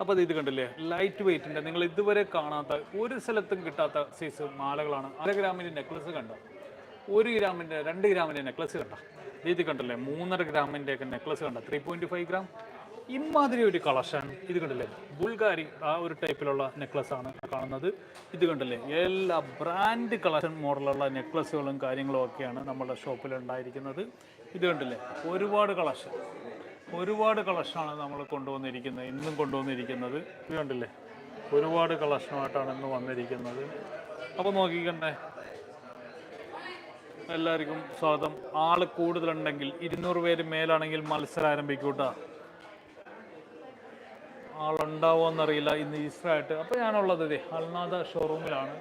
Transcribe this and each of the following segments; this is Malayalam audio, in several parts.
അപ്പോൾ ഇത് കണ്ടില്ലേ? ലൈറ്റ് വെയിറ്റിന്റെ നിങ്ങൾ ഇതുവരെ കാണാത്ത ഒരു സ്ഥലത്തും കിട്ടാത്ത സൈസ് മാലകളാണ്. അര ഗ്രാമിന്റെ നെക്ലസ് കണ്ടോ? ഒരു ഗ്രാമിന്റെ രണ്ട് ഗ്രാമിന്റെ നെക്ലസ് കണ്ട? ഇത് കണ്ടല്ലേ? മൂന്നര ഗ്രാമിന്റെ ഒക്കെ നെക്ലസ് കണ്ട? ത്രീ പോയിന്റ് ഫൈവ് ഗ്രാം ഇമാതിരി ഒരു കളക്ഷൻ ഇത് കണ്ടില്ലേ? ബുൾഗാരി ആ ഒരു ടൈപ്പിലുള്ള നെക്ലസ് ആണ് കാണുന്നത്. ഇത് കണ്ടില്ലേ? എല്ലാ ബ്രാൻഡ് കളക്ഷൻ മോഡലുള്ള നെക്ലസുകളും കാര്യങ്ങളും ഒക്കെയാണ് നമ്മുടെ ഷോപ്പിൽ ഉണ്ടായിരിക്കുന്നത്. ഇത് കണ്ടില്ലേ? ഒരുപാട് കളക്ഷൻ ഒരുപാട് കളക്ഷനാണ് നമ്മൾ കൊണ്ടുവന്നിരിക്കുന്നത് ഇന്നും കൊണ്ടുവന്നിരിക്കുന്നത്. കണ്ടില്ലേ? ഒരുപാട് കളക്ഷനുമായിട്ടാണ് ഇന്ന് വന്നിരിക്കുന്നത്. അപ്പോൾ നോക്കിക്കണ്ടേ. എല്ലാവർക്കും സ്വാഗതം. ആൾ കൂടുതലുണ്ടെങ്കിൽ ഇരുന്നൂറ് പേര് മേലാണെങ്കിൽ മത്സരം ആരംഭിക്കൂട്ടാ. ആളുണ്ടാവുമെന്നറിയില്ല ഇന്ന് ഈസ്റ്ററായിട്ട്. അപ്പോൾ ഞാനുള്ളത് ഇതേ അൽനാഥ ഷോറൂമിലാണ്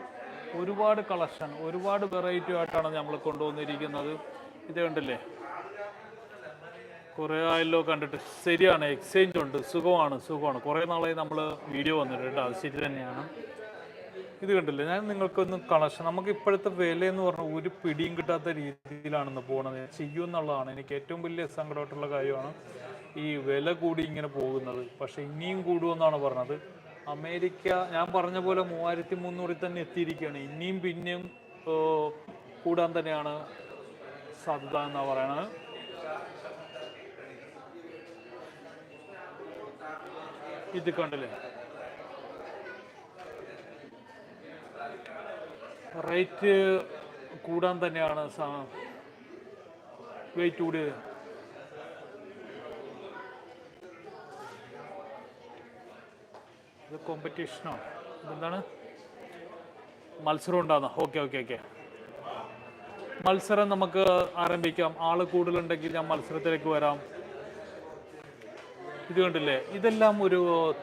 ഒരുപാട് കളക്ഷൻ ഒരുപാട് വെറൈറ്റി ആയിട്ടാണ് നമ്മൾ കൊണ്ടുവന്നിരിക്കുന്നത്. ഇത് കണ്ടില്ലേ? കുറേ ആയല്ലോ കണ്ടിട്ട്. ശരിയാണ് എക്സ്ചേഞ്ച് ഉണ്ട്. സുഖമാണ് സുഖമാണ്. കുറേ നാളായി നമ്മൾ വീഡിയോ വന്നിട്ടുണ്ട്. അത് ശരി തന്നെയാണ്. ഇത് കണ്ടില്ലേ? ഞാൻ നിങ്ങൾക്കൊന്ന് കളക്ഷൻ നമുക്ക് ഇപ്പോഴത്തെ വില എന്ന് പറഞ്ഞാൽ ഒരു പിടിയും കിട്ടാത്ത രീതിയിലാണെന്ന് പോകുന്നത് ചെയ്യൂ എന്നുള്ളതാണ്. എനിക്ക് ഏറ്റവും വലിയ സങ്കടമായിട്ടുള്ള കാര്യമാണ് ഈ വില കൂടി ഇങ്ങനെ പോകുന്നത്. പക്ഷെ ഇനിയും കൂടുമെന്നാണ് പറഞ്ഞത്. അമേരിക്ക ഞാൻ പറഞ്ഞ പോലെ മൂവായിരത്തി മുന്നൂറിൽ തന്നെ എത്തിയിരിക്കുകയാണ്. ഇനിയും പിന്നെയും കൂടാൻ തന്നെയാണ് സാധ്യത എന്നാണ് പറയണത്. ഇത് റേറ്റ് കൂടാൻ തന്നെയാണ് വെയിറ്റ് കൂടിയത്. ഇത് കോമ്പറ്റീഷനോ ഇതെന്താണ്? മത്സരം ഉണ്ടാകുന്ന ഓക്കെ ഓക്കെ ഓക്കെ മത്സരം നമുക്ക് ആരംഭിക്കാം. ആൾ കൂടുതലുണ്ടെങ്കിൽ ഞാൻ മത്സരത്തിലേക്ക് വരാം. ഇത് കണ്ടില്ലേ? ഇതെല്ലാം ഒരു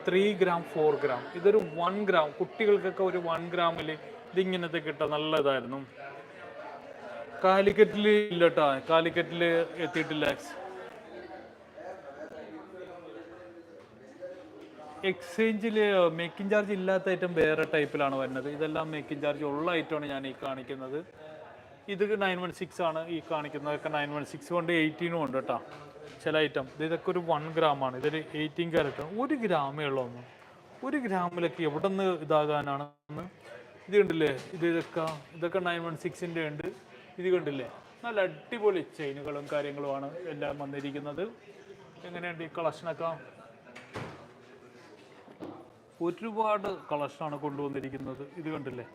ത്രീ ഗ്രാം ഫോർ ഗ്രാം ഇതൊരു വൺ ഗ്രാം കുട്ടികൾക്കൊക്കെ ഒരു വൺ ഗ്രാമിൽ ഇതിങ്ങനത്തെ കിട്ട നല്ലതായിരുന്നു. കാലിക്കറ്റിൽ ഇല്ല കേട്ടോ കാലിക്കറ്റിൽ എത്തിയിട്ടില്ല എക്സ്ചേഞ്ചിൽ മേക്കിംഗ് ചാർജ് ഇല്ലാത്ത ഐറ്റം വേറെ ടൈപ്പിലാണ് വരുന്നത്. ഇതെല്ലാം മേക്കിംഗ് ചാർജ് ഉള്ള ഐറ്റമാണ് ഞാൻ ഈ കാണിക്കുന്നത്. ഇത് നയൻ വൺ സിക്സ് ആണ് ഈ കാണിക്കുന്നതൊക്കെ നയൻ വൺ സിക്സ് കൊണ്ട് എയ്റ്റീനും ഉണ്ട് കേട്ടോ ചില ഐറ്റം ഇതൊക്കെ ഒരു വൺ ഗ്രാമാണ് ഇതൊരു എയ്റ്റീൻ ക്യാരറ്റ് ഒരു ഗ്രാമേ ഉള്ളൂ ഒന്ന്. ഒരു ഗ്രാമിലൊക്കെ എവിടെ നിന്ന് ഇതാകാനാണ് ഇത് കണ്ടില്ലേ? ഇത് ഇതൊക്കെ ഇതൊക്കെ നയൻ വൺ സിക്സിന്റെ ഉണ്ട്. ഇത് കണ്ടില്ലേ? നല്ല അടിപൊളി ചെയിനുകളും കാര്യങ്ങളുമാണ് എല്ലാം വന്നിരിക്കുന്നത്. എങ്ങനെയുണ്ട് ഈ കളക്ഷനൊക്കെ ഒരുപാട് കളക്ഷനാണ് കൊണ്ടുവന്നിരിക്കുന്നത്. ഇത് കണ്ടില്ലേ?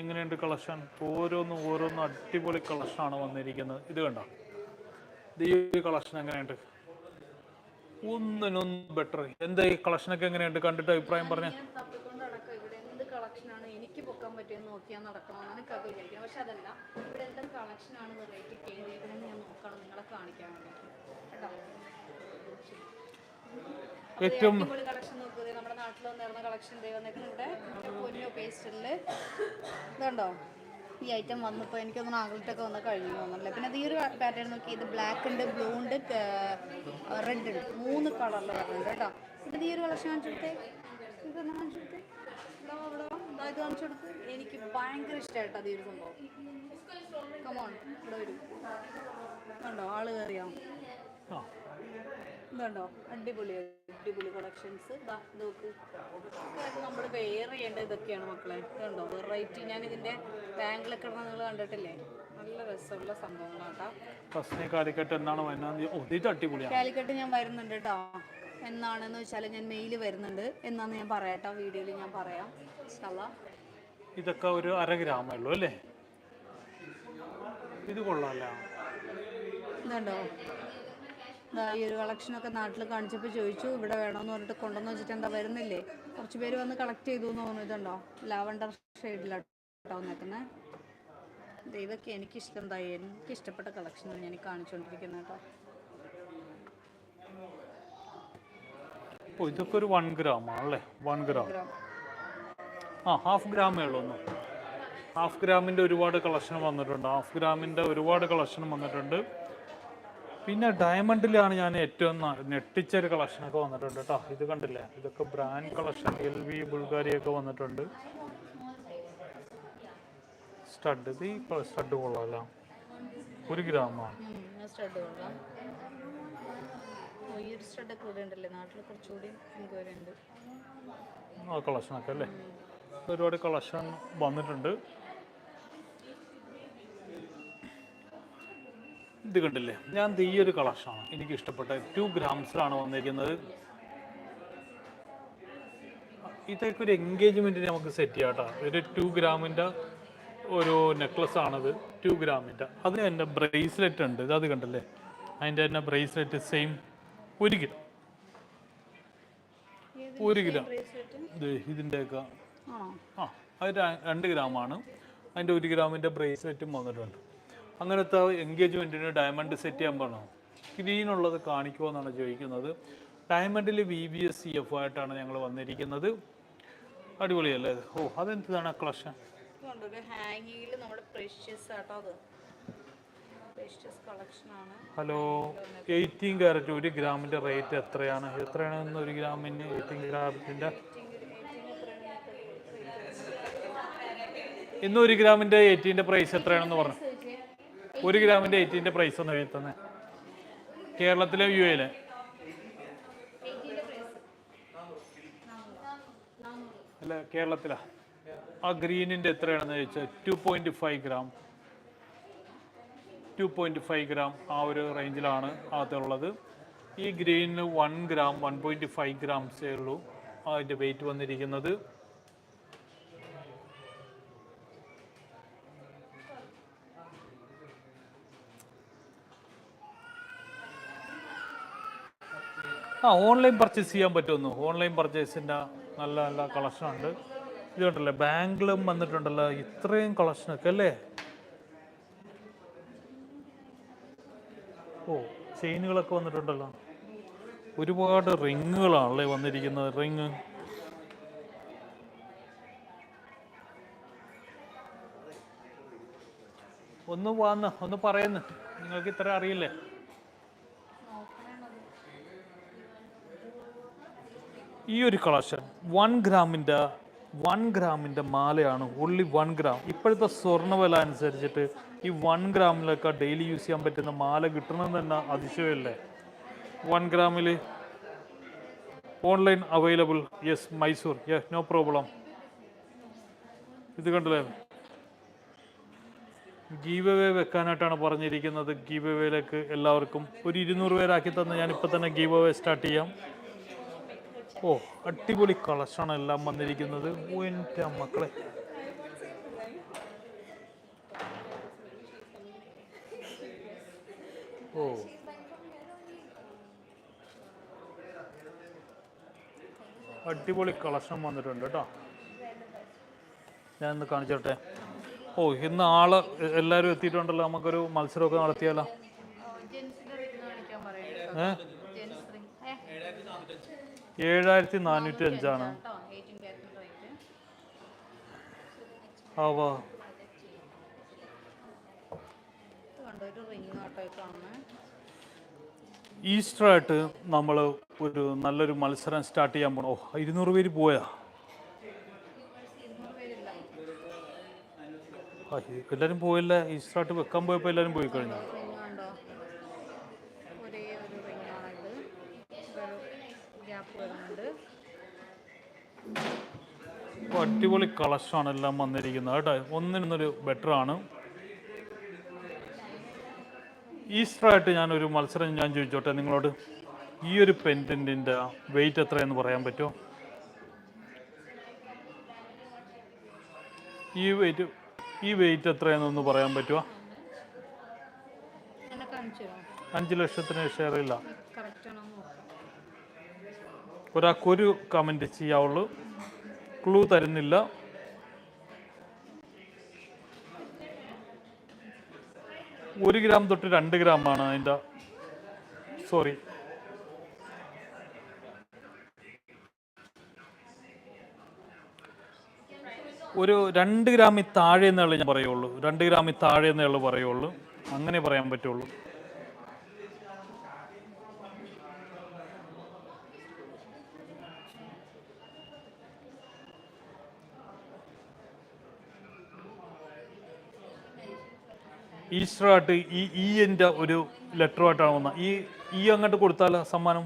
എങ്ങനെയുണ്ട് കളക്ഷൻ ഓരോന്നും ഓരോന്നും അടിപൊളി കളക്ഷനാണ് വന്നിരിക്കുന്നത്. ഇത് കണ്ടോ? ഈ ഒരു കളക്ഷൻ എങ്ങനെയുണ്ട്? ഒന്നിനൊന്നും ബെറ്റർ എന്താ ഈ കളക്ഷനൊക്കെ എങ്ങനെയുണ്ട്? കണ്ടിട്ട് അഭിപ്രായം പറഞ്ഞ. കളക്ഷനാണ് എനിക്ക് പൊക്കാൻ പറ്റുമെന്ന് നോക്കിയാൽ നടക്കണമെന്നാണ് കഥ വിചാരിക്കുന്നത് പക്ഷെ അതല്ല ഇവിടെ കളക്ഷനാണ് വെറൈറ്റി ഞാൻ നോക്കണം. നിങ്ങളെ കാണിക്കാൻ ഏറ്റവും കളക്ഷൻ നമ്മുടെ നാട്ടിൽ വന്നിരുന്ന കളക്ഷൻ ഇവിടെ നമ്മുടെ പൊന്നോ പേസ്റ്റലിൽ ഇതുണ്ടോ? ഈ ഐറ്റം വന്നപ്പോൾ എനിക്കൊന്ന് ആഗിൾട്ടൊക്കെ വന്ന് കഴിഞ്ഞു തോന്നുന്നില്ല. പിന്നെ അത് ഈ ഒരു പാറ്റേൺ നോക്കി ഇത് ബ്ലാക്ക് ഉണ്ട് ബ്ലൂ ഉണ്ട് റെഡ് ഉണ്ട്. മൂന്ന് കളറിൽ വരുന്നുണ്ട് കേട്ടോ. പിന്നെ ഈ ഒരു കളക്ഷൻ കാണിച്ചെടുത്തേ ഇത് കാണിച്ചെടുത്തേ ഇവിടെ ഇവിടെ ഇത് കാണിച്ചെടുത്ത് എനിക്ക് ഭയങ്കര ഇഷ്ടമായിട്ടോ അത് ഈ ഒരു സംഭവം. കമോൺ ഇവിടെ വരും. കണ്ടോ ആൾ കയറിയാ ഇതുണ്ടോ? അടിപൊളി അടിപൊളി കളക്ഷൻസ് ഇതാ നോക്ക്. നമ്മൾ വെയർ ചെയ്യേണ്ട ഇതൊക്കെയാണ് മക്കളെ. ഇതുണ്ടോ? വെറൈറ്റി ഞാൻ ഇതിന്റെ ബാങ്കിലൊക്കെ നിങ്ങൾ കണ്ടിട്ടില്ലേ? നല്ല രസമുള്ള ഫസ്റ്റിനെ കാലിക്കട്ട് എന്നാണ് കാലിക്കട്ട് ഞാൻ വരുന്നുണ്ട് കേട്ടോ. എന്നാണെന്ന് വെച്ചാൽ ഞാൻ മെയിൽ വരുന്നുണ്ട്. എന്നാന്ന് ഞാൻ പറയാം വീഡിയോയിൽ ഞാൻ പറയാം. ഇതൊക്കെ ഒരു അര ഗ്രാമേ ഉള്ളൂ അല്ലേ? ഇത് കൊള്ളാമല്ല ഇതുണ്ടോ? ഇതാ ഈ ഒരു കളക്ഷനൊക്കെ നാട്ടിൽ കാണിച്ചപ്പോൾ ചോദിച്ചു ഇവിടെ വേണമെന്ന് പറഞ്ഞിട്ട് കൊണ്ടുവന്ന് വെച്ചിട്ട് എന്താ വരുന്നില്ലേ? കുറച്ച് പേര് വന്ന് കളക്ട് ചെയ്തു എന്ന് തോന്നുന്നു ഇതുണ്ടോ? ലാവണ്ടർ ഷെയ്ഡിലാട്ടോ നിൽക്കുന്നത് ഇത് ഇതൊക്കെ എനിക്കിഷ്ടം എന്തായി എനിക്ക് ഇഷ്ടപ്പെട്ട കളക്ഷനാണ് ഞാൻ കാണിച്ചുകൊണ്ടിരിക്കുന്നത് കേട്ടോ ഇതൊക്കെ ഒരു വൺ ഗ്രാം ആണല്ലേ വൺ ഗ്രാം ഗ്രാം ആ ഹാഫ് ഗ്രാമേ ഉള്ളൂ ഒന്ന്. ഹാഫ് ഗ്രാമിന്റെ ഒരുപാട് കളക്ഷൻ വന്നിട്ടുണ്ട്. ഹാഫ് ഗ്രാമിന്റെ ഒരുപാട് കളക്ഷൻ വന്നിട്ടുണ്ട്. പിന്നെ ഡയമണ്ടിലാണ് ഞാൻ ഏറ്റവും ഞെട്ടിച്ച ഒരു കളക്ഷനൊക്കെ വന്നിട്ടുണ്ട് കേട്ടോ ഇത് കണ്ടില്ലേ? ഇതൊക്കെ ബ്രാൻഡ് കളക്ഷൻ എൽ വി ബുൾഗാരിയൊക്കെ വന്നിട്ടുണ്ട്. സ്റ്റഡ് ഇത് ഈ സ്റ്റഡ് കൊള്ളാമല്ല ഒരു ഗ്രാമാണ് കളക്ഷനൊക്കെ അല്ലേ? ഒരുപാട് കളക്ഷൻ വന്നിട്ടുണ്ട്. ഇത് കണ്ടില്ലേ? ഞാൻ തീയൊരു ഈ ഒരു കളക്ഷനാണ് എനിക്ക് ഇഷ്ടപ്പെട്ട ടു ഗ്രാംസിലാണ് വന്നിരിക്കുന്നത്. ഇതൊക്കെ ഒരു എൻഗേജ്മെന്റിന് നമുക്ക് സെറ്റ് ചെയ്യാം കേട്ടോ. ഒരു ടു ഗ്രാമിന്റെ ഒരു നെക്ലസ് ആണത്. ടു ഗ്രാമിന്റെ അതിന് എന്റെ ബ്രേസ്ലെറ്റ് ഉണ്ട്. ഇത് അത് കണ്ടല്ലേ? അതിന്റെ തന്നെ ബ്രേസ്ലെറ്റ് സെയിം ഒരു കിലോ ഒരു കിലോ ഇതിന്റെയൊക്കെ ആ അത് രണ്ട് ഗ്രാമാണ് അതിന്റെ ഒരു ഗ്രാമിന്റെ ബ്രേസ്ലെറ്റും വന്നിട്ടുണ്ട്. അങ്ങനത്തെ എൻഗേജ്മെന്റിന് ഡയമണ്ട് സെറ്റ് ചെയ്യാൻ പറഞ്ഞോ? സ്ക്രീൻ ഉള്ളത് കാണിക്കുമോ എന്നാണ് ചോദിക്കുന്നത്. ഡയമണ്ടിൽ V B S C F ആയിട്ടാണ് ഞങ്ങൾ വന്നിരിക്കുന്നത്. അടിപൊളിയല്ലേ? ഓ അതെന്താണ് കളക്ഷൻ ഹലോ എയ്റ്റീൻ ക്യാരറ്റ് ഒരു ഗ്രാമിന്റെ റേറ്റ് എത്രയാണ്? എത്രയാണ് ഒരു ഗ്രാമിന് എയ്റ്റീൻ ക്യാരറ്റിന്റെ ഇന്ന് ഒരു ഗ്രാമിന്റെ എയ്റ്റീന്റെ പ്രൈസ് എത്രയാണെന്ന് പറഞ്ഞു? ഒരു ഗ്രാമിന്റെ എയ്റ്റീന്റെ പ്രൈസ് ഒന്ന് വീഴ്ത്തുന്നത് തന്നെ. കേരളത്തിലെ യു എയിലെ അല്ല കേരളത്തിലാ? ആ ഗ്രീനിന്റെ എത്രയാണെന്ന് ചോദിച്ചാൽ two point five gram two point five gram ആ ഒരു റേഞ്ചിലാണ് അകത്തുള്ളത് ഈ ഗ്രീനിന് one gram one point five ഗ്രാംസേ ഉള്ളൂ അതിന്റെ വെയിറ്റ് വന്നിരിക്കുന്നത്. ആ ഓൺലൈൻ പർച്ചേസ് ചെയ്യാൻ പറ്റുമെന്നു? ഓൺലൈൻ പർച്ചേസിന്റെ നല്ല നല്ല കളക്ഷൻ ഉണ്ട്. ഇത് കണ്ടല്ലേ ബാങ്കിലും വന്നിട്ടുണ്ടല്ലോ. ഇത്രയും കളക്ഷനൊക്കെ അല്ലേ? ഓ ചെയിനുകളൊക്കെ വന്നിട്ടുണ്ടല്ലോ. ഒരുപാട് റിങ്ങുകളാണല്ലേ വന്നിരിക്കുന്നത്. റിങ് ഒന്ന് വന്ന് ഒന്ന് പറയുന്നു. നിങ്ങൾക്ക് ഇത്ര അറിയില്ലേ? ഈ ഒരു കളക്ഷൻ വൺ ഗ്രാമിന്റെ വൺ ഗ്രാമിന്റെ മാലയാണ് ഓൺലി വൺ ഗ്രാം ഇപ്പോഴത്തെ സ്വർണ വില അനുസരിച്ചിട്ട് ഈ വൺ ഗ്രാമിലൊക്കെ ഡെയിലി യൂസ് ചെയ്യാൻ പറ്റുന്ന മാല കിട്ടണം തന്നെ അതിശയമല്ലേ? One ഗ്രാമിൽ online available yes Mysore yes no problem ഇത് കണ്ടില്ലേ? ഗീവ് അവേ വെക്കാനായിട്ടാണ് പറഞ്ഞിരിക്കുന്നത്. ഗീവ് അവേയിലേക്ക് എല്ലാവർക്കും ഒരു ഇരുന്നൂറ് പേരാക്കി തന്ന് ഞാൻ തന്നെ ഗീവ് അവേ സ്റ്റാർട്ട് ചെയ്യാം. ഓ അടിപൊളി കളക്ഷനാണ് എല്ലാം വന്നിരിക്കുന്നത്. എന്റെ മക്കളെ. ഓ. അടിപൊളി കളക്ഷൻ വന്നിട്ടുണ്ട് കേട്ടോ. ഞാൻ ഇന്ന് കാണിച്ചോട്ടെ. ഓ ഇന്ന് ആൾ എല്ലാവരും എത്തിയിട്ടുണ്ടല്ലോ. നമുക്കൊരു മത്സരമൊക്കെ നടത്തിയാലോ? ജെൻസിന്റെ ആട്ടോ നാനൂറ്റി അഞ്ചാണ് ഈസ്റ്റർ ആയിട്ട് നമ്മൾ ഒരു നല്ലൊരു മത്സരം സ്റ്റാർട്ട് ചെയ്യാൻ പോകണം ഓ ഇരുന്നൂറ് പേര് പോയാ? എല്ലാരും പോയല്ലേ? ഈസ്റ്റർ ആയിട്ട് വെക്കാൻ പോയപ്പോൾ എല്ലാവരും പോയി കഴിഞ്ഞു റിംഗ് കണ്ടോ ഒരേ ഒരു റിംഗ് ആണിത് ഗ്യാപ്പ് വരുന്നുണ്ട്. അപ്പോൾ അടിപൊളി കളക്ഷനാണ് എല്ലാം വന്നിരിക്കുന്നത്. കേട്ടോ ഒന്നിനൊന്നൊരു ബെറ്റർ ആണ്. ഈസ്റ്റർ ആയിട്ട് ഞാനൊരു മത്സരം ഞാൻ ചോദിച്ചോട്ടെ നിങ്ങളോട്? ഈ ഒരു പെൻഡന്റിന്റെ വെയിറ്റ് എത്രയെന്ന് പറയാൻ പറ്റുമോ? ഈ വെയിറ്റ് ഈ വെയിറ്റ് എത്രയെന്നൊന്ന് പറയാൻ പറ്റുമോ? അഞ്ച് ലക്ഷത്തിന് ഷെയർ ഇല്ല കറക്റ്റ് ആണോ എന്ന് നോക്കാം ഒരാൾക്കൊരു കമന്റ് ചെയ്യാവുള്ളൂ. ക്ലൂ തരുന്നില്ല. ഒരു ഗ്രാം തൊട്ട് രണ്ട് ഗ്രാമാണ് അതിന്റെ സോറി ഒരു രണ്ട് ഗ്രാമിൽ താഴെ എന്നുള്ളത് ഞാൻ പറയുള്ളൂ. രണ്ട് ഗ്രാമിൽ താഴെ എന്നുള്ളത് പറയുള്ളൂ. അങ്ങനെ പറയാൻ പറ്റുള്ളൂ. ഈസ്റ്റർ ആയിട്ട് ഈ ഈ എന്റെ ഒരു ലെറ്ററുമായിട്ടാണ് വന്നത്. ഈ ഈ അങ്ങോട്ട് കൊടുത്താൽ സമ്മാനം?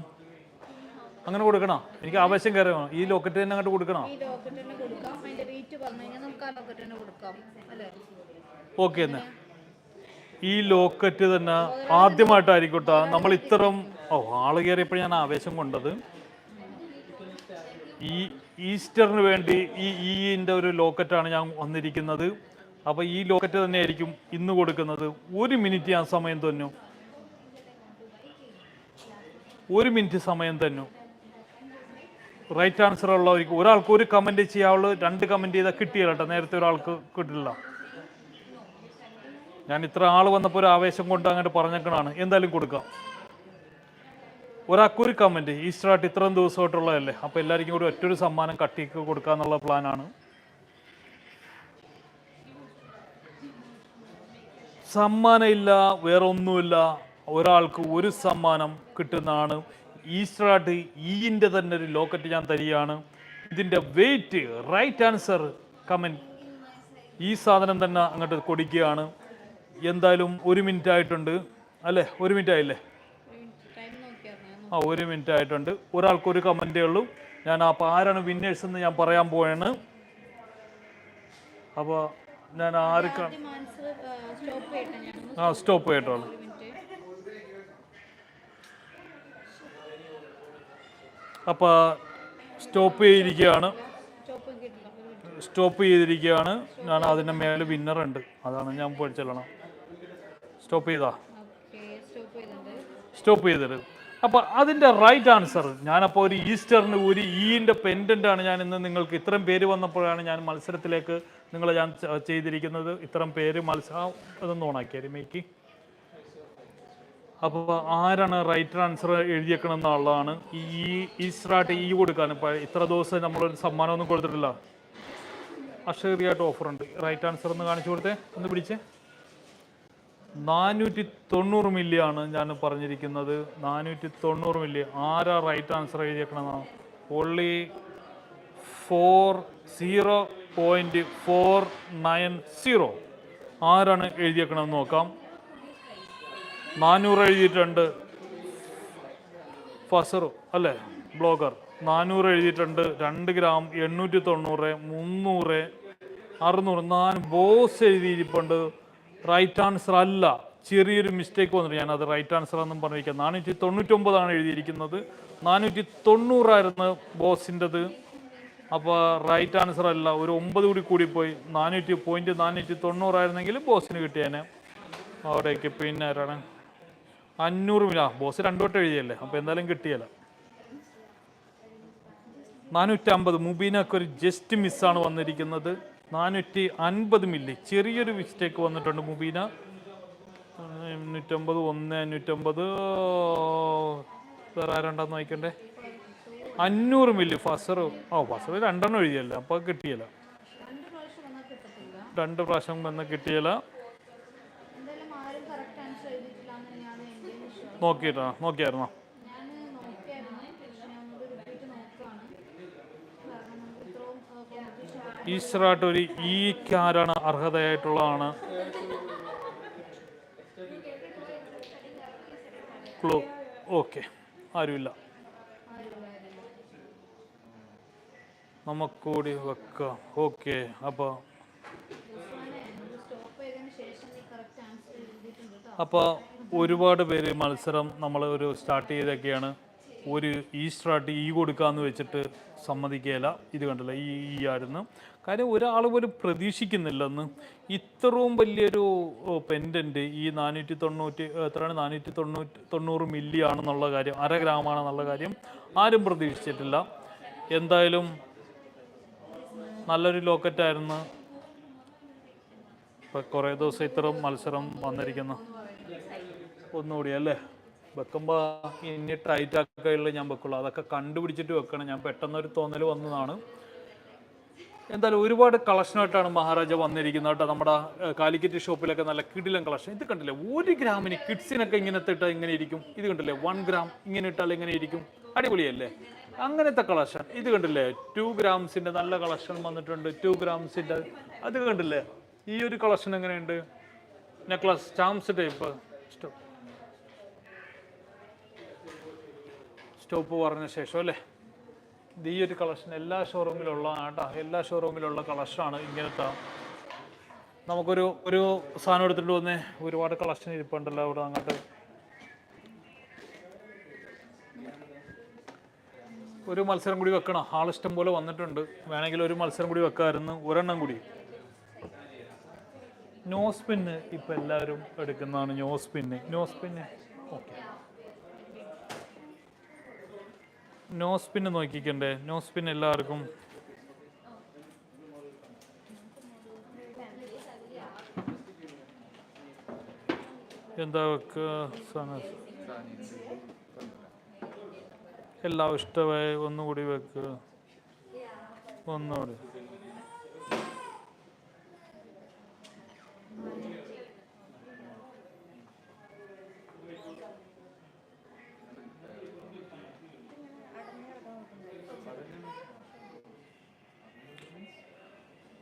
അങ്ങനെ കൊടുക്കണോ? എനിക്ക് ആവശ്യം കയറി വേണം. ഈ ലോക്കറ്റ് തന്നെ അങ്ങോട്ട് കൊടുക്കണോ? ഓക്കെ എന്നാ. ഈ ലോക്കറ്റ് തന്നെ ആദ്യമായിട്ടായിരിക്കട്ടെ നമ്മൾ ഇത്തരം ഓ ആൾ കയറിയപ്പോൾ ഞാൻ ആവേശം കൊണ്ടത്. ഈ ഈസ്റ്ററിന് വേണ്ടി ഈ ഈന്റെ ഒരു ലോക്കറ്റാണ് ഞാൻ വന്നിരിക്കുന്നത്. അപ്പോൾ ഈ ലോക്കറ്റ് തന്നെ ആയിരിക്കും ഇന്ന് കൊടുക്കുന്നത്. ഒരു മിനിറ്റ് ഞാൻ സമയം തന്നു. ഒരു മിനിറ്റ് സമയം തന്നു. റൈറ്റ് ആൻസർ ഉള്ളവർക്ക് ഒരാൾക്ക് ഒരു കമന്റ് ചെയ്യാവുള്ളൂ രണ്ട് കമന്റ് ചെയ്താൽ കിട്ടിയില്ല കേട്ടോ നേരത്തെ ഒരാൾക്ക് കിട്ടില്ല. ഞാൻ ഇത്ര ആൾ വന്നപ്പോൾ ഒരു ആവേശം കൊണ്ട് അങ്ങോട്ട് പറഞ്ഞേക്കണാണ് എന്തായാലും കൊടുക്കാം. ഒരാൾക്കൊരു കമന്റ് ഈസ്റ്റർ ആയിട്ട് ഇത്രയും ദിവസമായിട്ടുള്ളതല്ലേ? അപ്പോൾ എല്ലാവർക്കും കൂടി ഒറ്റൊരു സമ്മാനം കട്ടിക്ക് കൊടുക്കാന്നുള്ള പ്ലാനാണ് സമ്മാനം ഇല്ല വേറെ ഒന്നുമില്ല ഒരാൾക്ക് ഒരു സമ്മാനം കിട്ടുന്നതാണ്. ഈസ്റ്ററായിട്ട് ഈയിന്റെ തന്നെ ഒരു ലോക്കറ്റ് ഞാൻ തരികയാണ്. ഇതിന്റെ വെയിറ്റ് റൈറ്റ് ആൻസർ കമന്റ് ഈ സാധനം തന്നെ അങ്ങോട്ട് കൊടുക്കുകയാണ്. എന്തായാലും ഒരു മിനിറ്റ് ആയിട്ടുണ്ട്. അല്ലേ? ഒരു മിനിറ്റ് ആയില്ലേ? ആ ഒരു മിനിറ്റ് ആയിട്ടുണ്ട്. ഒരാൾക്ക് ഒരു കമന്റേ ഉള്ളൂ. ഞാൻ അപ്പോൾ ആരാണ് വിന്നേഴ്സ് എന്ന് ഞാൻ പറയാൻ പോയാണ് അപ്പോൾ ഞാൻ ആർക്കാണ് ആ സ്റ്റോപ്പ് ചെയ്തിട്ടുള്ളൂ അപ്പ അപ്പോൾ സ്റ്റോപ്പ് ചെയ്തിരിക്കുകയാണ് സ്റ്റോപ്പ് ചെയ്തിരിക്കുകയാണ്. ഞാൻ അതിന്റെ മേലെ വിന്നർ ഉണ്ട്. അതാണ് ഞാൻ പോയി ചെല്ലണം സ്റ്റോപ്പ് ചെയ്താ സ്റ്റോപ്പ് ചെയ്തത് അപ്പോൾ അതിന്റെ റൈറ്റ് ആൻസർ ഞാനപ്പോൾ ഒരു ഈസ്റ്ററിന് ഒരു ഈന്റെ പെൻഡന്റ് ആണ്. ഞാൻ ഇന്ന് നിങ്ങൾക്ക് ഇത്രയും പേര് വന്നപ്പോഴാണ് ഞാൻ മത്സരത്തിലേക്ക് നിങ്ങളെ ഞാൻ ചെയ്തിരിക്കുന്നത് ഇത്തരം പേര് മത്സരം അതൊന്ന് ഓണാക്കിയാൽ മേക്ക്. അപ്പോൾ ആരാണ് റൈറ്റ് ആൻസർ എഴുതിയേക്കണം എന്നുള്ളതാണ് ഈ ഈസ്റ്ററായിട്ട് ഈ കൊടുക്കാൻ ഇപ്പോൾ ഇത്ര ദിവസം നമ്മളൊരു സമ്മാനമൊന്നും കൊടുത്തിട്ടില്ല. അഷേറിയായിട്ട് ഓഫറുണ്ട് റൈറ്റ് ആൻസർ ഒന്ന് കാണിച്ചു കൊടുത്തേ. ഒന്ന് പിടിച്ചേ. നാനൂറ്റി തൊണ്ണൂറ് മില്യാണ് ഞാൻ പറഞ്ഞിരിക്കുന്നത്. നാനൂറ്റി തൊണ്ണൂറ് മില്ലി. ആരാ right answer എഴുതിയേക്കണമെന്നാണ് only four zero point four nine zero ആരാണ് എഴുതിയേക്കണമെന്ന് നോക്കാം. നാനൂറ് എഴുതിയിട്ടുണ്ട്. ഫസറു അല്ലേ? ബ്ലോഗർ. നാനൂറ് എഴുതിയിട്ടുണ്ട്. രണ്ട് ഗ്രാം എണ്ണൂറ്റി തൊണ്ണൂറ് മുന്നൂറ് അറുന്നൂറ്. നാല് ബോസ് എഴുതിയിരിപ്പുണ്ട്. റൈറ്റ് ആൻസർ അല്ല. ചെറിയൊരു മിസ്റ്റേക്ക് വന്നിട്ട് ഞാനത് റൈറ്റ് ആൻസർ എന്നും പറഞ്ഞിരിക്കുന്നത് നാനൂറ്റി തൊണ്ണൂറ്റൊമ്പതാണ് എഴുതിയിരിക്കുന്നത്. നാനൂറ്റി തൊണ്ണൂറായിരുന്നു ബോസിന്റെത്. അപ്പോൾ റൈറ്റ് ആൻസർ അല്ല. ഒരു ഒമ്പത് കൂടി കൂടിപ്പോയി. നാനൂറ്റി പോയിന്റ് നാനൂറ്റി തൊണ്ണൂറായിരുന്നെങ്കിൽ ബോസിന് കിട്ടിയേനെ. അവിടേക്ക് പിന്നെ ആരാണ്? അഞ്ഞൂറ് മില്ല. ബോസ് രണ്ടു വട്ടം എഴുതിയല്ലേ? അപ്പോൾ എന്തായാലും കിട്ടിയല്ല. നാനൂറ്റി അമ്പത് മുബീനൊക്കെ ഒരു ജസ്റ്റ് മിസ്സാണ് വന്നിരിക്കുന്നത്. നാനൂറ്റി അൻപത് മില്ലി ചെറിയൊരു മിസ്റ്റേക്ക് വന്നിട്ടുണ്ട് മുബീന. അഞ്ഞൂറ്റമ്പത് ഒന്ന് അഞ്ഞൂറ്റമ്പത്. വേറെ ആരണ്ടെന്ന് വായിക്കണ്ടേ അഞ്ഞൂറ് മില്ലി ഫസർ. ഓ ഫസർ രണ്ടെണ്ണം എഴുതിയല്ല അപ്പോൾ കിട്ടിയല്ല. രണ്ട് പ്രാവശ്യം വന്ന കിട്ടിയല്ല. നോക്കിയിട്ടാ നോക്കിയായിരുന്നോ? ഈസ്റ്ററായിട്ട് ഒരു ഈക്കാരാണ് അർഹതയായിട്ടുള്ളതാണ്. ഓക്കെ ആരുമില്ല. നമുക്കൂടി വെക്കാം. ഓക്കെ അപ്പോൾ അപ്പോൾ ഒരുപാട് പേര് മത്സരം നമ്മൾ ഒരു സ്റ്റാർട്ട് ചെയ്തൊക്കെയാണ് ഒരു ഈ ഈസ്റ്ററായിട്ട് ഈ കൊടുക്കാന്ന് വെച്ചിട്ട് സമ്മതിക്കുകയില്ല ഇത് കണ്ടില്ല? ഈ ഈ ആയിരുന്നു. കാര്യം ഒരാൾ പോലും പ്രതീക്ഷിക്കുന്നില്ലെന്ന്. ഇത്രയും വലിയൊരു പെൻഡന്റ് ഈ നാനൂറ്റി തൊണ്ണൂറ്റി എത്രയാണ്? നാനൂറ്റി തൊണ്ണൂറ്റി തൊണ്ണൂറ് മില്ലി ആണെന്നുള്ള കാര്യം അര ഗ്രാമാണെന്നുള്ള കാര്യം ആരും പ്രതീക്ഷിച്ചിട്ടില്ല. എന്തായാലും നല്ലൊരു ലോക്കറ്റായിരുന്നു ഇപ്പം കുറേ ദിവസം ഇത്തരം മത്സരം വന്നിരിക്കുന്നു. ഒന്നുകൂടി അല്ലേ? വെക്കുമ്പോൾ ഇനി ടൈറ്റ് ആക്കുകയുള്ളൂ ഞാൻ വെക്കുള്ളൂ. അതൊക്കെ കണ്ടുപിടിച്ചിട്ട് വെക്കണം. ഞാൻ പെട്ടെന്നൊരു തോന്നൽ വന്നതാണ്. എന്തായാലും ഒരുപാട് കളക്ഷനായിട്ടാണ് മഹാരാജ വന്നിരിക്കുന്നത് കേട്ടോ. നമ്മുടെ കാലിക്കറ്റ് ഷോപ്പിലൊക്കെ നല്ല കിടിലം കളക്ഷൻ ഇത് കണ്ടില്ലേ? ഒരു ഗ്രാമിന് കിഡ്സിനൊക്കെ ഇങ്ങനത്തെ ഇട്ടാൽ ഇങ്ങനെ ഇരിക്കും. ഇത് കണ്ടില്ലേ? വൺ ഗ്രാം ഇങ്ങനെ ഇട്ടാൽ ഇങ്ങനെ ഇരിക്കും. അടിപൊളിയല്ലേ? അങ്ങനത്തെ കളക്ഷൻ. ഇത് കണ്ടില്ലേ? ടു ഗ്രാംസിന്റെ നല്ല കളക്ഷൻ വന്നിട്ടുണ്ട്. ടു ഗ്രാംസിന്റെ. അത് കണ്ടില്ലേ? ഈ ഒരു കളക്ഷൻ എങ്ങനെയുണ്ട്? Necklace charms type. Stop stop പറഞ്ഞ ശേഷം അല്ലേ? ഈ ഒരു കളക്ഷൻ എല്ലാ ഷോറൂമിലുള്ള ആട്ടാ എല്ലാ ഷോറൂമിലുള്ള കളക്ഷനാണ് ഇങ്ങനത്തെ. നമുക്കൊരു ഒരു സാധനം എടുത്തിട്ട് വന്നേ. ഒരുപാട് കളക്ഷൻ ഇരിപ്പുണ്ടല്ലോ അവിടെ അങ്ങോട്ട്. ഒരു മത്സരം കൂടി വെക്കണം. ഇഷ്ടം പോലെ വന്നിട്ടുണ്ട്. വേണമെങ്കിൽ ഒരു മത്സരം കൂടി വെക്കാമായിരുന്നു. ഒരെണ്ണം കൂടി. നോ സ്പിന്ന് ഇപ്പം എല്ലാവരും എടുക്കുന്നതാണ് no spin no spin okay no spin നോക്കിക്കണ്ടേ. No spin എല്ലാവർക്കും. എന്താ വെക്കുക എല്ലാം ഇഷ്ടമായി ഒന്നുകൂടി വെക്കുക ഒന്നുകൂടി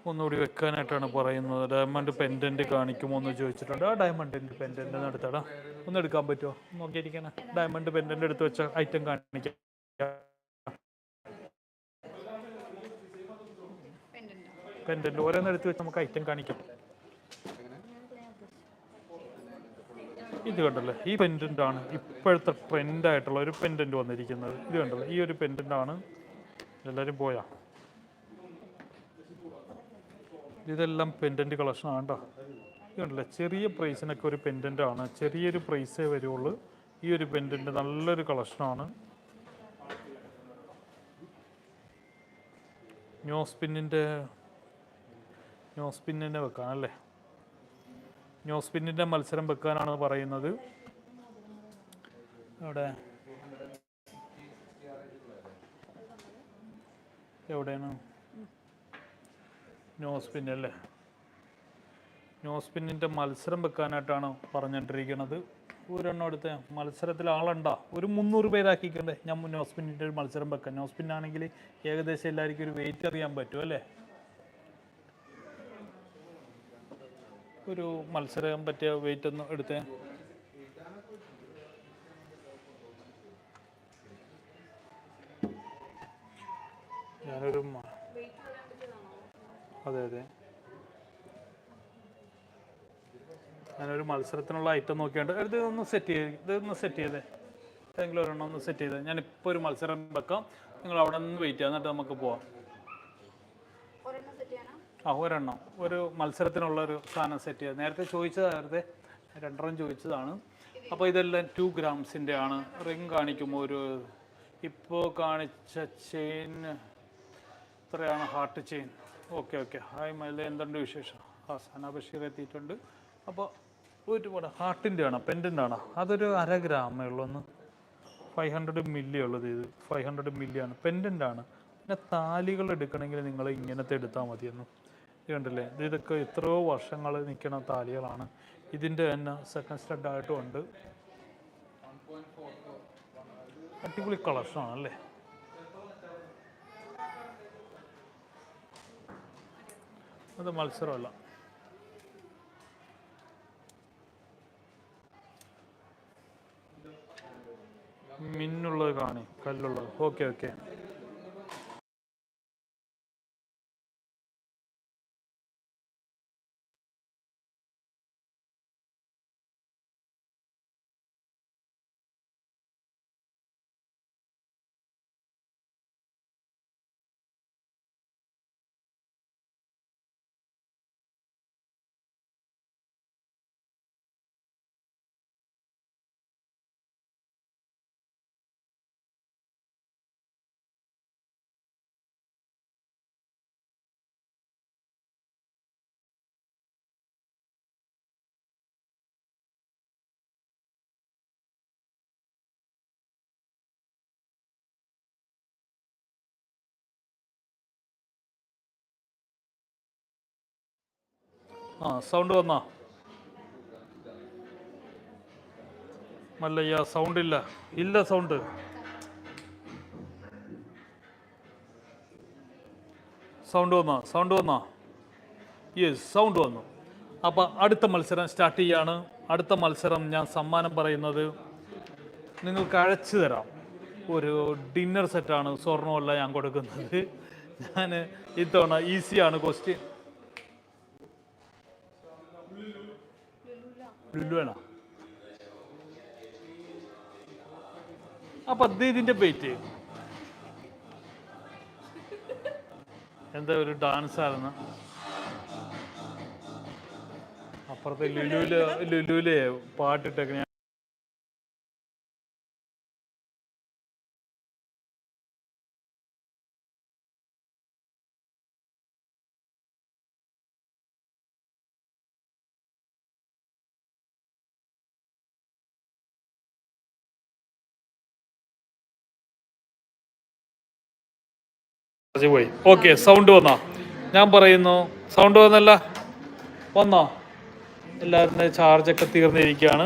ഒന്നുകൂടി വെക്കാനായിട്ടാണ് പറയുന്നത്. ഡയമണ്ട് പെൻഡന്റ് കാണിക്കുമോ എന്ന് ചോദിച്ചിട്ടുണ്ട്. ആ ഡയമണ്ടിന്റെ പെൻഡന്റ് എടുത്തടാ ഒന്ന് എടുക്കാൻ പറ്റുമോ? നോക്കിയിരിക്കണേ. ഡയമണ്ട് പെൻഡന്റ് എടുത്ത് വെച്ച ഐറ്റം കാണിക്കാം. പെൻഡന്റ് ഓരോന്ന് എടുത്ത് വെച്ച് നമുക്ക് ഐറ്റം കാണിക്കാം. ഇത് കണ്ടല്ലോ? ഈ പെൻഡന്റ് ആണ് ഇപ്പോഴത്തെ ട്രെൻഡ് ആയിട്ടുള്ള ഒരു പെൻഡന്റ് വന്നിരിക്കുന്നത്. ഇത് കണ്ടല്ലോ? ഈ ഒരു പെൻഡന്റ് ആണ്. എല്ലാവരും പോയാ. ഇതെല്ലാം പെൻഡന്റ് കളക്ഷൻ ആണ്ടോ ഇത് കണ്ടല്ലോ? ചെറിയ പ്രൈസിനൊക്കെ ഒരു പെൻഡന്റ് ആണ്. ചെറിയൊരു പ്രൈസേ വരുള്ളൂ. ഈ ഒരു പെൻഡന്റ് നല്ലൊരു കളക്ഷനാണ് ന്യൂസ് പിന്നിന്റെ പിന്നിനെ വെക്കാനല്ലേ? ന്യൂസ്പിന്നിന്റെ മത്സരം വെക്കാനാണ് പറയുന്നത്. അവിടെ എവിടെയാണ്? ന്യൂസ്പിൻ അല്ലേ ന്യൂസ്പിന്നിന്റെ മത്സരം വെക്കാനായിട്ടാണ് പറഞ്ഞിട്ടിരിക്കുന്നത്. ഒരെണ്ണം എടുത്ത് മത്സരത്തിൽ ആളുണ്ടോ. ഒരു മുന്നൂറ് പേരാക്കിക്കണ്ടേ. ഞാൻ ന്യൂസ്പിന്നിന്റെ ഒരു മത്സരം വെക്കാം. ആണെങ്കിൽ ഏകദേശം എല്ലാവർക്കും ഒരു വെയിറ്റ് അറിയാൻ പറ്റും അല്ലേ? ഒരു മത്സരം പറ്റിയ വെയിറ്റ് ഒന്ന് എടുത്തേ. ഞാനൊരു അതെ അതെ. ഞാനൊരു മത്സരത്തിനുള്ള ഐറ്റം നോക്കിയാണ്ട് ഇത് ഒന്ന് സെറ്റ് ചെയ്ത് ഒന്ന് സെറ്റ് ചെയ്തേ. ഏതെങ്കിലും ഒരെണ്ണം ഒന്ന് സെറ്റ് ചെയ്തേ. ഞാനിപ്പോൾ ഒരു മത്സരം വെക്കാം. നിങ്ങൾ അവിടെ നിന്ന് വെയിറ്റ് ചെയ്യാം. എന്നിട്ട് നമുക്ക് പോവാം. ഒരെണ്ണം ഒരു മത്സരത്തിനുള്ള ഒരു സാധനം സെറ്റ് ചെയ്യുക നേരത്തെ ചോദിച്ചത് നേരത്തെ രണ്ടെണ്ണം ചോദിച്ചതാണ്. അപ്പോൾ ഇതെല്ലാം ടു ഗ്രാംസിന്റെ ആണ്. റിങ് കാണിക്കുമ്പോൾ ഒരു ഇപ്പോൾ കാണിച്ച ചെയിൻ ഇത്രയാണ് heart chain okay okay hi മൈല എന്തുണ്ട് വിശേഷം? ആ സന എത്തിയിട്ടുണ്ട്. അപ്പോൾ ഒരുപാട് ഹാർട്ടിന്റെ ആണ് പെൻഡന്റ് ആണ്. അതൊരു അര ഗ്രാമേ ഉള്ളൂ ഒന്ന്. ഫൈവ് ഹൺഡ്രഡ് മില്ലി ഉള്ളത് ഇത്. ഫൈവ് ഹൺഡ്രഡ് മില്ലി ആണ്. പെൻഡന്റ് ആണ്. പിന്നെ താലികൾ എടുക്കണമെങ്കിൽ നിങ്ങൾ ഇങ്ങനത്തെ എടുത്താൽ മതിയെന്ന്. ഇത് കണ്ടില്ലേ? ഇത് ഇതൊക്കെ എത്രയോ വർഷങ്ങൾ നിൽക്കുന്ന താലികളാണ്. ഇതിന്റെ തന്നെ സെക്കൻഡ് സ്റ്റഡായിട്ടും ഉണ്ട്. അടിപൊളി കളക്ഷനാണ് അല്ലേ? അത് മത്സരമല്ല. മിന്നുള്ളത് കാണി കല്ലുള്ളത്. Okay okay. ആ സൗണ്ട് വന്നോ? മല്ലയ്യ സൗണ്ട് ഇല്ല. ഇല്ല സൗണ്ട് സൗണ്ട് വന്നോ? സൗണ്ട് വന്നോ? യെസ് സൗണ്ട് വന്നു. അപ്പോൾ അടുത്ത മത്സരം സ്റ്റാർട്ട് ചെയ്യാണ്. അടുത്ത മത്സരം ഞാൻ സമ്മാനം പറയുന്നത് നിങ്ങൾക്ക് അഴച്ചു തരാം. ഒരു ഡിന്നർ സെറ്റാണ് സ്വർണമല്ല ഞാൻ കൊടുക്കുന്നത്. ഞാൻ ഇത്തവണ ഈസിയാണ് ക്വസ്റ്റ്യൻ ലുലുവാണോ അപ്പൊ അത് ഇതിന്റെ വെയിറ്റ് എന്താ ഒരു ഡാൻസ് ആയിരുന്നു അപ്പുറത്തെ ലുലുവിൽ ലുലുവിലെ പാട്ടിട്ടൊക്കെ കുറച്ച് പോയി. ഓക്കെ സൗണ്ട് വന്നോ? ഞാൻ പറയുന്നു സൗണ്ട് വന്നല്ല? വന്നോ? എല്ലാവരുടെ ചാർജൊക്കെ തീർന്നിരിക്കുകയാണ്.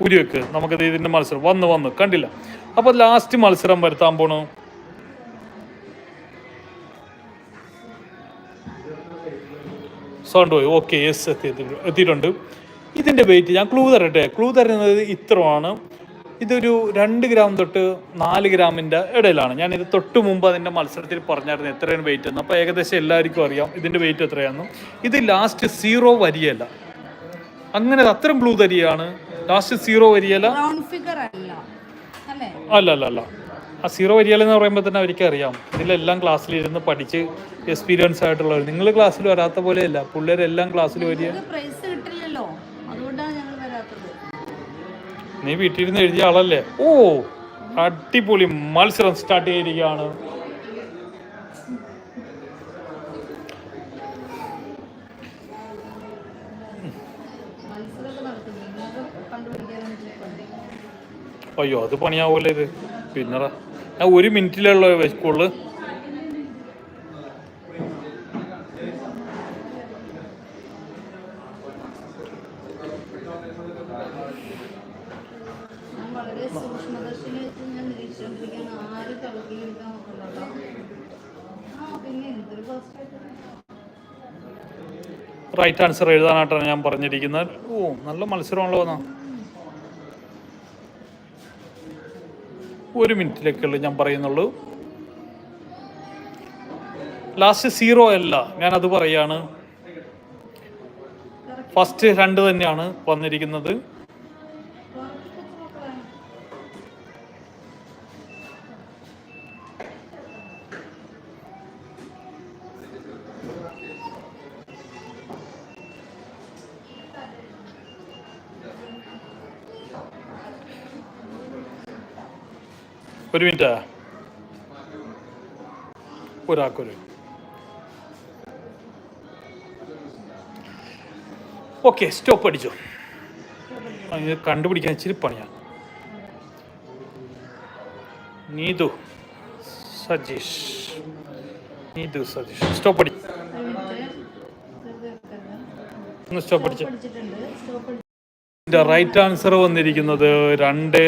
ഉരുവെക്ക് നമുക്കത് ഇതിന്റെ മത്സരം. വന്നു വന്നു. കണ്ടില്ല. അപ്പോൾ ലാസ്റ്റ് മത്സരം വരുത്താൻ പോണു. സൗണ്ട് പോയി. ഓക്കെ യെസ് എത്തി എത്തിയിട്ടുണ്ട്. ഇതിന്റെ വെയിറ്റ് ഞാൻ ക്ലൂ തരട്ടെ? ക്ലൂ തരുന്നത് ഇത്രയാണ് ഇതൊരു രണ്ട് ഗ്രാം തൊട്ട് നാല് ഗ്രാമിന്റെ ഇടയിലാണ്. ഞാൻ ഇത് തൊട്ട് മുമ്പ് അതിന്റെ മത്സരത്തിൽ പറഞ്ഞായിരുന്നു എത്രയാണ് വെയിറ്റ് എന്ന്. അപ്പോൾ ഏകദേശം എല്ലാവർക്കും അറിയാം ഇതിന്റെ വെയിറ്റ് എത്രയാണെന്ന്. ഇത് ലാസ്റ്റ് സീറോ വരിയല്ല. അങ്ങനെ അത്രയും ബ്ലൂ തരിയാണ്. ലാസ്റ്റ് സീറോ വരിയല്ല. അല്ല. അല്ല? അല്ല ആ സീറോ വരിയല്ല എന്ന് പറയുമ്പോൾ തന്നെ അവർക്ക് അറിയാം. ഇതിലെല്ലാം ക്ലാസ്സിലിരുന്ന് പഠിച്ച് എക്സ്പീരിയൻസ് ആയിട്ടുള്ളവർ നിങ്ങൾ ക്ലാസ്സിൽ വരാത്ത പോലെയല്ല പിള്ളേരെല്ലാം ക്ലാസ്സിൽ വരിക. നീ വീട്ടിലിരുന്ന് എഴുതിയ ആളല്ലേ? ഓ അടിപൊളി മത്സരം സ്റ്റാർട്ട് ചെയ്തിരിക്കുകയാണ്. അയ്യോ അത് പണിയാവൂല്ലേ ഇത്? പിന്നറ ഞാൻ ഒരു മിനിറ്റിലുള്ള സ്കൂളിൽ ഞാൻ വളരെ സൂക്ഷ്മദർശിനി വെച്ച് ഞാൻ നിരീക്ഷിച്ചുകൊണ്ടിരിക്കുകയാണ് ആര് കളക്കിലെടുക്കാൻ നോക്കുന്നുണ്ടോ ആ പിന്നെ എന്തൊരു ഫസ്റ്റ് ആയിട്ട് റൈറ്റ് ആൻസർ എഴുതാനായിട്ടാണ് ഞാൻ പറഞ്ഞിരിക്കുന്നത്. ഓ നല്ല മത്സരമാണല്ലോ എന്നാ. ഒരു മിനിറ്റിലേക്കുള്ള ഞാൻ പറയുന്നുള്ളൂ. ലാസ്റ്റ് സീറോ അല്ല ഞാൻ അത് പറയാണ്. ഫസ്റ്റ് രണ്ട് തന്നെയാണ് വന്നിരിക്കുന്നത്. ഒരു മിനിറ്റാ. ഒരാൾക്കൊരു. ഓക്കെ സ്റ്റോപ്പ് അടിച്ചു. ഇത് കണ്ടുപിടിക്കാൻ ഇച്ചിരി പണിയാണ് നീതു സജീഷ് നീതു സജീഷ് സ്റ്റോപ്പ് അടി. ഒന്ന് സ്റ്റോപ്പ് അടിച്ചു. ഇതിന്റെ റൈറ്റ് ആൻസർ വന്നിരിക്കുന്നത് രണ്ട്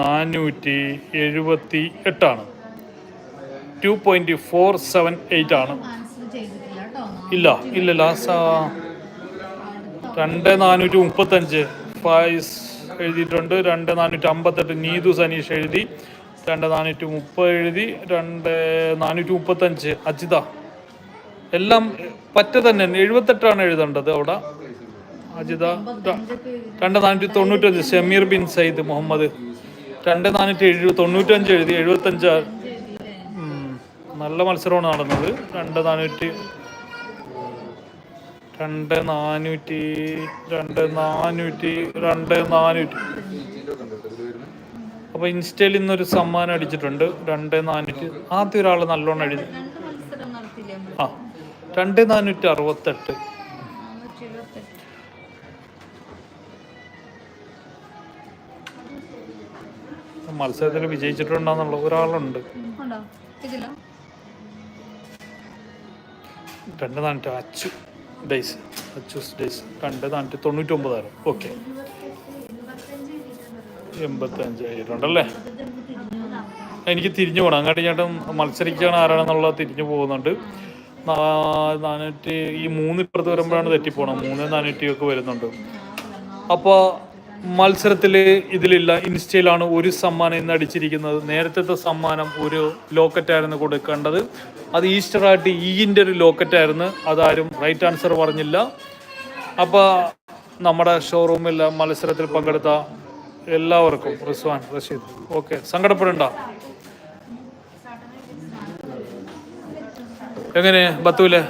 നാനൂറ്റി എഴുപത്തി എട്ടാണ്. Two point four seven eight ആണ്. ഇല്ല ഇല്ല ലാസ്റ്റ് രണ്ട് നാനൂറ്റി മുപ്പത്തഞ്ച്. ഫൈസ് എഴുതിയിട്ടുണ്ട്. രണ്ട് നാനൂറ്റി അമ്പത്തെട്ട്. നീതു സനീഷ് എഴുതി. രണ്ട് നാനൂറ്റി മുപ്പത് എഴുതി. രണ്ട് നാനൂറ്റി മുപ്പത്തഞ്ച്. അജിത. എല്ലാം പറ്റ തന്നെ. എഴുപത്തെട്ടാണ് എഴുതേണ്ടത് അവിടെ. അജിത രണ്ട് നാനൂറ്റി തൊണ്ണൂറ്റഞ്ച് ഷമീർ ബിൻ സയ്യിദ് മുഹമ്മദ്. രണ്ട് നാനൂറ്റി എഴുപത് തൊണ്ണൂറ്റഞ്ച് എഴുതി എഴുപത്തഞ്ച്. നല്ല മത്സരമാണ് നടന്നത്. രണ്ട് നാനൂറ്റി രണ്ട് നാനൂറ്റി രണ്ട് നാനൂറ്റി രണ്ട് നാനൂറ്റി. അപ്പൊ ഇൻസ്റ്റയിൽ ഇന്നൊരു സമ്മാനം അടിച്ചിട്ടുണ്ട്. രണ്ട് നാനൂറ്റി ആദ്യം ഒരാൾ നല്ലോണം എഴുതി ആ രണ്ട് നാനൂറ്റി അറുപത്തെട്ട്. മത്സരത്തിൽ വിജയിച്ചിട്ടുണ്ടെന്നുള്ള ഒരാളുണ്ട്. രണ്ട് നാനൂറ്റി അച്ചു ഡേയ്സ് അച്ചൂസ് ഡേയ്സ് രണ്ട് നാനൂറ്റി തൊണ്ണൂറ്റി ഒമ്പതായിരം ഓക്കെ എൺപത്തഞ്ച് ആയിട്ടുണ്ടല്ലേ എനിക്ക് തിരിഞ്ഞു പോകണം അങ്ങോട്ട് ചേട്ടൻ മത്സരിക്കുകയാണ് ആരാണെന്നുള്ളത് തിരിഞ്ഞു പോകുന്നുണ്ട്. നാനൂറ്റി ഈ മൂന്ന് ഇപ്പുറത്ത് വരുമ്പോഴാണ് തെറ്റിപ്പോണം മൂന്ന് നാനൂറ്റി ഒക്കെ വരുന്നുണ്ട്. അപ്പോൾ മത്സരത്തിൽ ഇതിലില്ല ഇൻസ്റ്റയിലാണ് ഒരു സമ്മാനം ഇന്ന് അടിച്ചിരിക്കുന്നത്. നേരത്തെ സമ്മാനം ഒരു ലോക്കറ്റായിരുന്നു കൊടുക്കേണ്ടത്. അത് ഈസ്റ്റർ ആയിട്ട് ഈന്റെ ഒരു ലോക്കറ്റായിരുന്നു അതാരും റൈറ്റ് ആൻസർ പറഞ്ഞില്ല. അപ്പോൾ നമ്മുടെ ഷോറൂമിൽ മത്സരത്തിൽ പങ്കെടുത്ത എല്ലാവർക്കും റിസ്വാൻ റഷീദ് ഓക്കെ സങ്കടപ്പെടണ്ട. എങ്ങനെ ബത്തൂലെ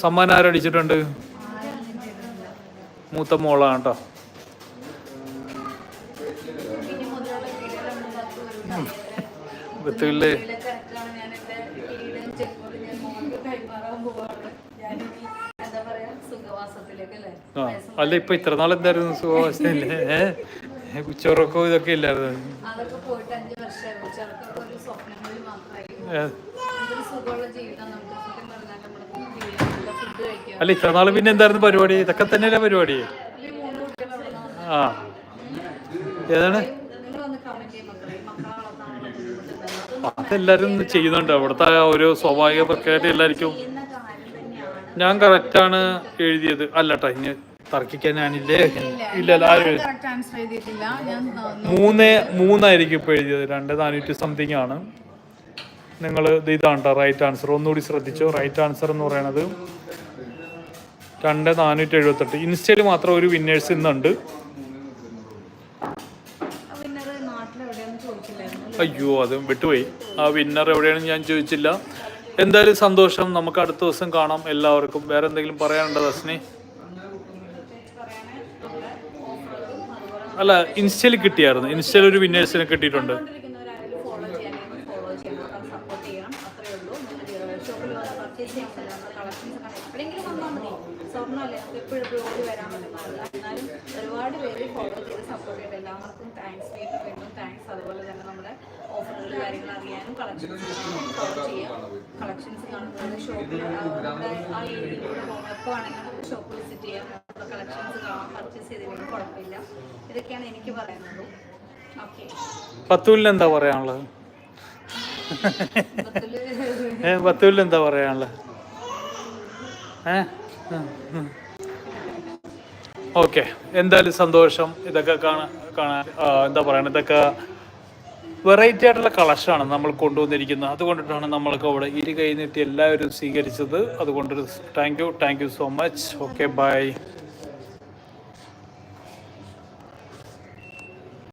സമ്മാനം ആരടിച്ചിട്ടുണ്ട്? മൂത്ത മോളാണ് കേട്ടോ. സുഖമുള്ള അല്ല ഇപ്പൊ ഇത്ര നാൾ എന്തായിരുന്നു സുഖവാസല്ലേ നല്ല ഇതൊക്കെ ഇല്ലായിരുന്നു? അല്ല ഇത്ര നാൾ പിന്നെ എന്തായിരുന്നു പരിപാടി? ഇതൊക്കെ തന്നെയല്ലേ പരിപാടി? ആ. ഏതാണ്? അതെല്ലാരും ചെയ്യുന്നുണ്ട്. അവിടുത്തെ ഒരു സ്വാഭാവിക പ്രക്രിയ എല്ലാവർക്കും ഞാൻ കറക്റ്റാണ് എഴുതിയത്. അല്ലട്ടോ ഇനി തർക്കിക്കാൻ ഞാനില്ലേ ഇല്ല മൂന്ന് മൂന്നായിരിക്കും ഇപ്പൊ എഴുതിയത്. രണ്ട് നാനൂറ്റി സംതിങ് ആണ്. നിങ്ങൾ ഇതാണ് റൈറ്റ് ആൻസർ ഒന്നുകൂടി ശ്രദ്ധിച്ചു? റൈറ്റ് ആൻസർ എന്ന് പറയുന്നത് രണ്ട് നാനൂറ്റി എഴുപത്തെട്ട്. ഇൻസ്റ്റയിൽ മാത്രം ഒരു വിന്നേഴ്സ് ഇന്നുണ്ട്. അയ്യോ അത് വിട്ടുപോയി. ആ വിന്നർ എവിടെയാണെന്ന് ഞാൻ ചോദിച്ചില്ല. എന്തായാലും സന്തോഷം. നമുക്ക് അടുത്ത ദിവസം കാണാം എല്ലാവർക്കും. വേറെ എന്തെങ്കിലും പറയാനുണ്ടോ ദസ്നി അല്ല ഇൻസ്റ്റയിൽ കിട്ടിയായിരുന്നു. ഇൻസ്റ്റയിൽ ഒരു വിന്നേഴ്സിനെ കിട്ടിയിട്ടുണ്ട്. ഒരുപാട് പേര് ഫോളോ ചെയ്ത് സപ്പോർട്ട് ചെയ്ത് എല്ലാവർക്കും താങ്ക്സ് താങ്ക്സ് അതുപോലെ തന്നെ നമ്മുടെ ഓഫറുകൾ കാര്യങ്ങൾ അറിയാനും കളക്ഷൻസ് ഫോളോ ചെയ്യാം. കളക്ഷൻസ് കാണുന്നത് ഷോപ്പിൽ ആ ഏരിയയിലൂടെ എപ്പോൾ ആണെങ്കിലും ഷോപ്പ് വിസിറ്റ് ചെയ്യാം. കളക്ഷൻസ് കാണാം പർച്ചേസ് ചെയ്തില്ലെങ്കിൽ കുഴപ്പമില്ല. ഇതൊക്കെയാണ് എനിക്ക് പറയുന്നത് ഓക്കെ പത്തൂലിന് എന്താ പറയാനുള്ളത് ഏ പത്തൂലിന് എന്താ പറയാനുള്ളത്? ഏ? ഓക്കെ എന്തായാലും സന്തോഷം. ഇതൊക്കെ കാണാൻ കാണാൻ എന്താ പറയുക ഇതൊക്കെ വെറൈറ്റി ആയിട്ടുള്ള കളക്ഷനാണ് നമ്മൾ കൊണ്ടുവന്നിരിക്കുന്നത്. അതുകൊണ്ടിട്ടാണ് നമ്മൾക്ക് അവിടെ ഇരു കൈ നീട്ടി എല്ലാവരും സ്വീകരിച്ചത്. അതുകൊണ്ട് thank you thank you so much okay bye